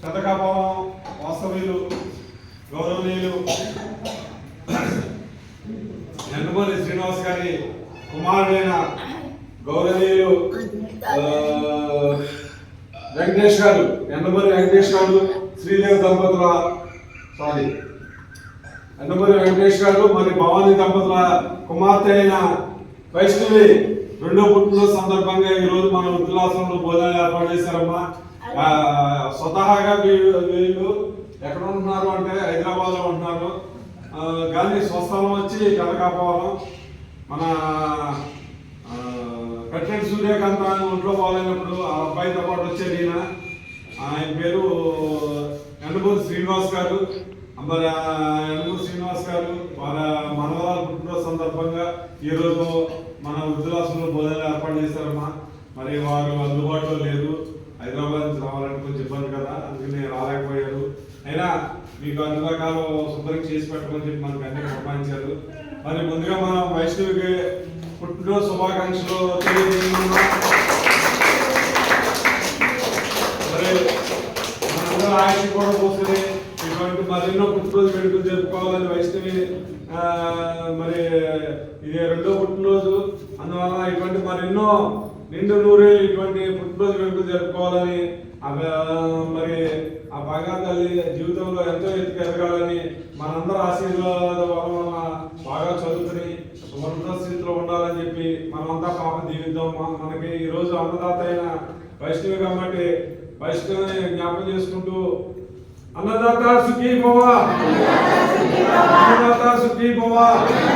శతకాపం వాస్తవ్యులు గౌరవనీయులు నందమూరి శ్రీనివాస్ గారి కుమారుడైన గౌరవనీయులు వెంకటేష్ గారు నందమూరి వెంకటేష్ గారు శ్రీదేవి దంపతుల సారీ నందమూరి వెంకటేష్ గారు మరి భవానీ దంపతుల కుమార్తె అయిన వైష్ణవి రెండో పుట్టినరోజు సందర్భంగా ఈరోజు మనం మన వృద్ధులాశ్రమంలో భోజనాలు ఏర్పాటు చేశారమ్మా. స్వతహాగా వీళ్ళు ఎక్కడ ఉంటున్నారు అంటే హైదరాబాద్లో ఉంటున్నారు. కానీ స్వస్థలం వచ్చి కనకాపవరం మన కట్టెడ్ సూర్యకాంత ఒంట్లో బాగాలేనప్పుడు ఆ అబ్బాయితో పాటు వచ్చాడు ఈయన. ఆయన పేరు ఎండమూరి శ్రీనివాస్ గారు. మరి ఆ ఎండమూరి శ్రీనివాస్ గారు వారి మనవరాలు పుట్టినరోజు సందర్భంగా ఈరోజు మన వృద్ధులాసంలో భోజనాలు ఏర్పాటు చేశారమ్మా. మరి వారు అందుబాటులో లేరు మీకు అన్ని రకాలు శుభ్రం చేసి పెట్టమని చెప్పి మనకు అన్ని ప్రమాణించారు మరి ముందుగా మనం వైష్ణవికి పుట్టినరోజు శుభాకాంక్షలు తెలియజేస్తున్నాం. మరి మనందరూ ఆయుష్ కూడా పోతుంది ఇటువంటి మరెన్నో పుట్టినరోజు వేడుకలు జరుపుకోవాలి వైష్ణవి మరి ఇది రెండో పుట్టినరోజు. అందువల్ల ఇటువంటి మరెన్నో నిండు నూరేళ్ళు ఇటువంటి పుట్టినరోజు వేడుకలు జరుపుకోవాలని మరి ఆ బాగా తల్లి జీవితంలో ఎంతో ఎత్తుకు ఎదగాలని మనందరూ ఆశీర్వాద వలన బాగా చదువుకుని ఉన్నత స్థితిలో ఉండాలని చెప్పి మనమంతా పాప దీవిద్దాం. మనకి ఈరోజు అన్నదాత అయిన వైష్ణవి కాబట్టి వైష్ణవిని జ్ఞాపకం చేసుకుంటూ あなたたすきぼは。あなたたすきぼは。